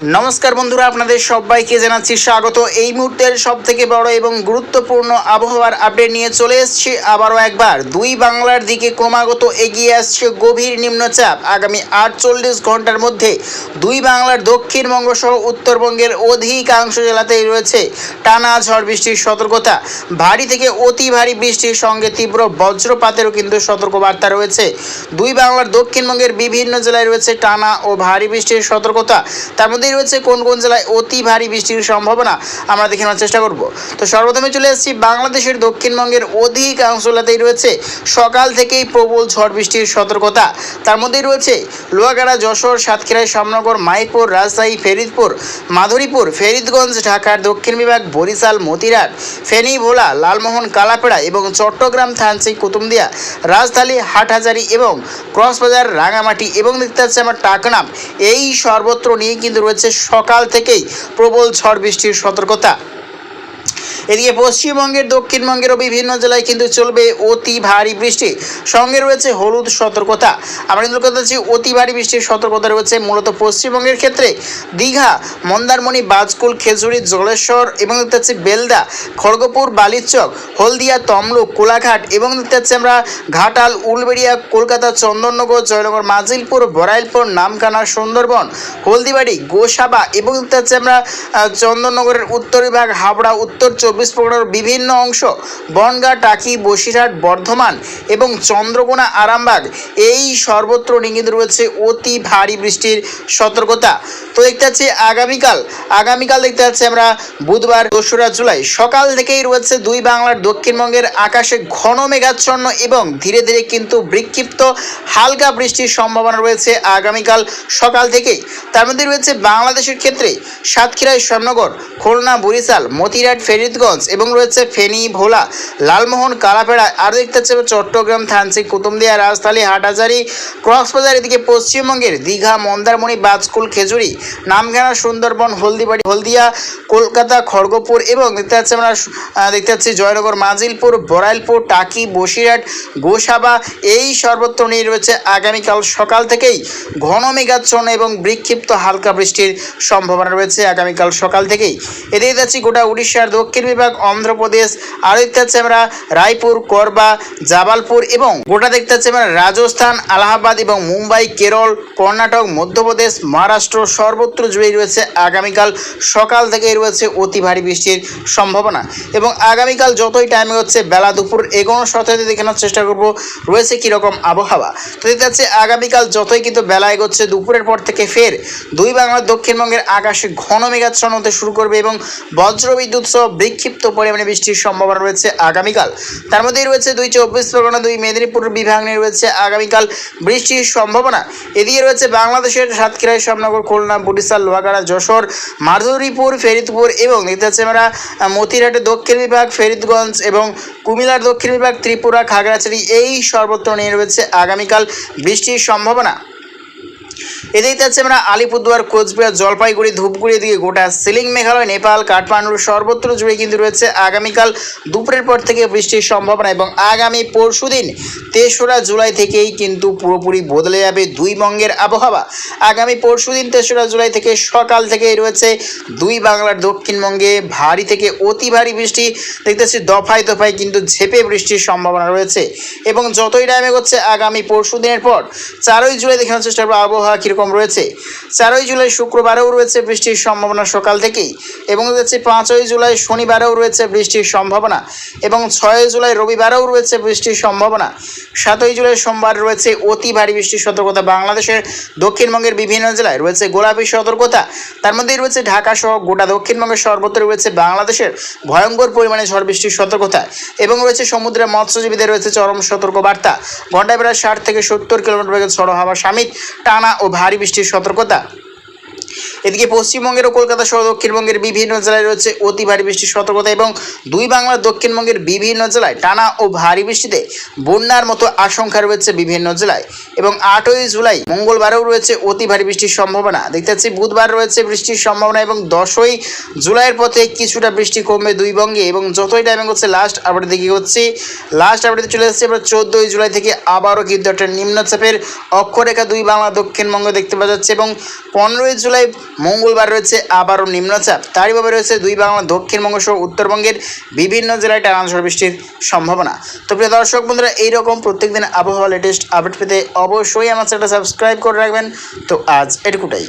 নমস্কার বন্ধুরা, আপনাদের সবাইকে জানাচ্ছি স্বাগত। এই মুহূর্তের সব থেকে বড় এবং গুরুত্বপূর্ণ আবহাওয়ার আপডেট নিয়ে চলে এসেছি। আবারও একবার, দুই বাংলার দিকে ক্রমাগত এগিয়ে আসছে গভীর নিম্নচাপ। আগামী আটচল্লিশ ঘণ্টার মধ্যে দুই বাংলার দক্ষিণবঙ্গ সহ উত্তরবঙ্গের অধিকাংশ জেলাতেই রয়েছে টানা ঝড় বৃষ্টির সতর্কতা। ভারী থেকে অতি ভারী বৃষ্টির সঙ্গে তীব্র বজ্রপাতেরও কিন্তু সতর্কবার্তা রয়েছে। দুই বাংলার দক্ষিণবঙ্গের বিভিন্ন জেলায় রয়েছে টানা ও ভারী বৃষ্টির সতর্কতা। তার মধ্যেই রয়েছে, কোন কোন জেলায় অতি ভারী বৃষ্টির সম্ভাবনা আমরা দেখে নেওয়ার চেষ্টা করব। তো সর্বপ্রথমে চলে এসেছি বাংলাদেশের দক্ষিণবঙ্গের অধিকাংশ জেলাতেই রয়েছে সকাল থেকেই প্রবল ঝড় বৃষ্টির সতর্কতা। তার মধ্যেই রয়েছে লোহাগাড়া, যশোর সাতক্ষীরায় শ্যামনগর, মাইপুর, রাজশাহী, ফেরিদপুর, মাধুরীপুর, ফেরিদগঞ্জ, ঢাকার দক্ষিণ বিভাগ, বরিশাল, মতিরাট ফেনী ভোলা লালমোহন, কালাপেড়া এবং চট্টগ্রাম, থানচি কুতুমদিয়া রাজধানী, হাটহাজারি এবং ক্রসবাজার, রাঙামাটি এবং দেখতে পাচ্ছি আমার টাকনাম। এই সর্বত্র নিয়ে কিন্তু রয়েছে সকাল থেকেই প্রবল ঝড় বৃষ্টির সতর্কতা। এদিকে পশ্চিমবঙ্গের, দক্ষিণবঙ্গেরও বিভিন্ন জেলায় কিন্তু চলবে অতি ভারী বৃষ্টি। সঙ্গে রয়েছে হলুদ সতর্কতা। আমরা কিন্তু কথা হচ্ছে অতি ভারী বৃষ্টির সতর্কতা রয়েছে মূলত পশ্চিমবঙ্গের ক্ষেত্রে। দীঘা, মন্দারমণি, বাজকুল, খেজুরি, জলেশ্বর এবং দেখতে পাচ্ছি বেলদা, খড়গপুর, বালিচক, হলদিয়া, তমলুক, কোলাঘাট এবং দেখতে পাচ্ছি আমরা ঘাটাল, উলবেড়িয়া, কলকাতা, চন্দননগর, জয়নগর, মাজিলপুর, বরাইলপুর নামখানা সুন্দরবন, হলদিবাড়ি, গোসাবা এবং দেখতে পাচ্ছি আমরা চন্দননগরের উত্তর বিভাগ, হাবড়া, উত্তর চব্বিশ পরগনার বিভিন্ন অংশ, বনগাঁ, টাকি, বসিরহাট, বর্ধমান এবং চন্দ্রকোনা, আরামবাগ, এই সর্বত্র কিন্তু রয়েছে অতি ভারী বৃষ্টির সতর্কতা। তো দেখতে পাচ্ছি আগামীকাল আগামীকাল দেখতে পাচ্ছি আমরা বুধবার, দোসরা জুলাই, সকাল থেকেই রয়েছে দুই বাংলার দক্ষিণবঙ্গের আকাশে ঘন মেঘাচ্ছন্ন এবং ধীরে ধীরে কিন্তু বিক্ষিপ্ত হালকা বৃষ্টির সম্ভাবনা রয়েছে আগামীকাল সকাল থেকেই। তার মধ্যে রয়েছে বাংলাদেশের ক্ষেত্রে সাতক্ষীরায় শ্যামনগর খুলনা, বরিশাল মতিরাট ফেরিদগঞ্জ এবং রয়েছে ফেনী, ভোলা, লালমোহন, কালাপেড়া আর দেখতে আমরা চট্টগ্রাম থানচি কুতুমদিয়া রাজধানী, হাটহাজারি ক্রসবাজার এদিকে পশ্চিমবঙ্গের দীঘা, মন্দারমণি বাজকুল খেজুরি নামখানা সুন্দরবন, হলদিবাড়ি, হলদিয়া, কলকাতা, খড়গপুর এবং দেখতে পাচ্ছি আমরা দেখতে পাচ্ছি জয়নগর, মাজিলপুর বরাইলপুর টাকি, বসিরহাট, গোসাবা, এই সর্বত্র নিয়ে রয়েছে আগামীকাল সকাল থেকেই ঘন মেঘাচ্ছন্ন এবং বিক্ষিপ্ত হালকা বৃষ্টির সম্ভাবনা রয়েছে। আগামীকাল সকাল থেকেই এদিকে যাচ্ছি গোটা উড়িষ্যার দক্ষিণ বিভাগ, অন্ধ্রপ্রদেশ আর দেখতে পাচ্ছি আমরা রায়পুর করবা জাবালপুর এবং গোটা দেখতে পাচ্ছি আমরা রাজস্থান, আলাহাবাদ এবং মুম্বাই, কেরল, কর্ণাটক, মধ্যপ্রদেশ, মহারাষ্ট্র সর্বত্র জুড়েই রয়েছে আগামীকাল সকাল থেকেই রয়েছে অতি ভারী বৃষ্টির সম্ভাবনা। এবং আগামীকাল যতই টাইমে হচ্ছে, বেলা দুপুর এগোনো সাথে দেখানোর চেষ্টা করব, রয়েছে কীরকম আবহাওয়া। তো দেখতে পাচ্ছি, আগামীকাল যতই কিন্তু বেলা এগোচ্ছে, দুপুরের পর থেকে ফের দুই বাংলার দক্ষিণবঙ্গের আকাশে ঘন মেঘাচ্ছন্ন হতে শুরু করবে এবং বজ্রবিদ্যুৎ সহ বিক্ষিপ্ত পরিমাণে বৃষ্টির সম্ভাবনা রয়েছে আগামীকাল। তার মধ্যেই রয়েছে দুই চব্বিশ পরগনা, দুই মেদিনীপুর বিভাগ নিয়ে রয়েছে আগামীকাল বৃষ্টির সম্ভাবনা। এদিকে রয়েছে বাংলাদেশের সাতক্ষীরায় শ্যামনগর খুলনা, বরিশাল, লোহাগাড়া, যশোর, মাধুরীপুর, ফেরিদপুর এবং দেখতে পাচ্ছি আমরা মতিরহাটের দক্ষিণ বিভাগ, ফেরিদগঞ্জ এবং কুমিল্লার দক্ষিণ বিভাগ, ত্রিপুরা, খাগড়াছড়ি এই সর্বত্র নিয়ে রয়েছে আগামীকাল বৃষ্টির সম্ভাবনা। এদিকে আছে আমরা আলিপুরদুয়ার, কোচবিহার, জলপাইগুড়ি, ধূপগুড়ি দিকে গোটা সিলিং মেঘালয়, নেপাল কাঠমান্ডুর সর্বত্র জুড়ে কিন্তু রয়েছে আগামীকাল দুপুরের পর থেকে বৃষ্টির সম্ভাবনা এবং আগামী পরশুদিন তেসরা জুলাই থেকেই কিন্তু পুরোপুরি বদলে যাবে দুই বঙ্গের আবহাওয়া। আগামী পরশুদিন তেসরা জুলাই থেকে সকাল থেকেই রয়েছে দুই বাংলার দক্ষিণবঙ্গে ভারী থেকে অতি ভারী বৃষ্টি। দেখতেছি দফায় দফায় কিন্তু ঝেপে বৃষ্টির সম্ভাবনা রয়েছে এবং যতই টাইমে হচ্ছে আগামী পরশু দিনের পর চারই জুলাই দেখানোর চেষ্টা করব আবহাওয়া কীরকম রয়েছে? চারই জুলাই শুক্রবারেও রয়েছে বৃষ্টির সম্ভাবনা সকাল থেকেই এবং দেখছি পাঁচই জুলাই শনিবারেও রয়েছে বৃষ্টির সম্ভাবনা এবং ছয়ই জুলাই রবিবারেও রয়েছে বৃষ্টির সম্ভাবনা। সাতই জুলাই সোমবার রয়েছে অতি ভারী বৃষ্টির সতর্কতা বাংলাদেশের দক্ষিণবঙ্গের বিভিন্ন জেলায় রয়েছে গোলাপি সতর্কতা। তার মধ্যেই রয়েছে ঢাকা সহ গোটা দক্ষিণবঙ্গের সর্বত্র রয়েছে বাংলাদেশের ভয়ঙ্কর পরিমাণে ঝড় বৃষ্টির সতর্কতা এবং রয়েছে সমুদ্রে মৎস্যজীবীদের রয়েছে চরম সতর্ক বার্তা ঘন্টায় প্রায় ষাট থেকে সত্তর কিলোমিটার বেগে ঝড়ো হাওয়া সামিত টানা ও ভারী বৃষ্টির সতর্কতা? এদিকে পশ্চিমবঙ্গের ও কলকাতা সহ দক্ষিণবঙ্গের বিভিন্ন জেলায় রয়েছে অতি ভারী বৃষ্টির সতর্কতা এবং দুই বাংলার দক্ষিণবঙ্গের বিভিন্ন জেলায় টানা ও ভারী বৃষ্টিতে বন্যার মতো আশঙ্কা রয়েছে বিভিন্ন জেলায়। এবং আটই জুলাই মঙ্গলবারেও রয়েছে অতি ভারী বৃষ্টির সম্ভাবনা। দেখতে পাচ্ছি, বুধবার রয়েছে বৃষ্টির সম্ভাবনা এবং দশই জুলাইয়ের পথে কিছুটা বৃষ্টি কমবে দুই বঙ্গে এবং যতই টাইমিং হচ্ছে লাস্ট আপডেট দিকে হচ্ছে লাস্ট আপডেটে চলে এসেছে আমরা চোদ্দোই জুলাই থেকে আবারও কিন্তু একটা নিম্নচাপের অক্ষরেখা দুই বাংলা দক্ষিণবঙ্গ দেখতে পাওয়া যাচ্ছে এবং পনেরোই জুলাই মঙ্গলবার রয়েছে আবারও নিম্নচাপ। তারই ভাবে রয়েছে দুই বাংলা দক্ষিণবঙ্গ সহ উত্তরবঙ্গের বিভিন্ন জেলায় টানা ঝড় বৃষ্টির সম্ভাবনা। তো প্রিয় দর্শক বন্ধুরা, এইরকম প্রত্যেকদিন আবহাওয়া লেটেস্ট আপডেট পেতে অবশ্যই আমার চ্যানেলটা সাবস্ক্রাইব করে রাখবেন। তো আজ এটুকুটাই।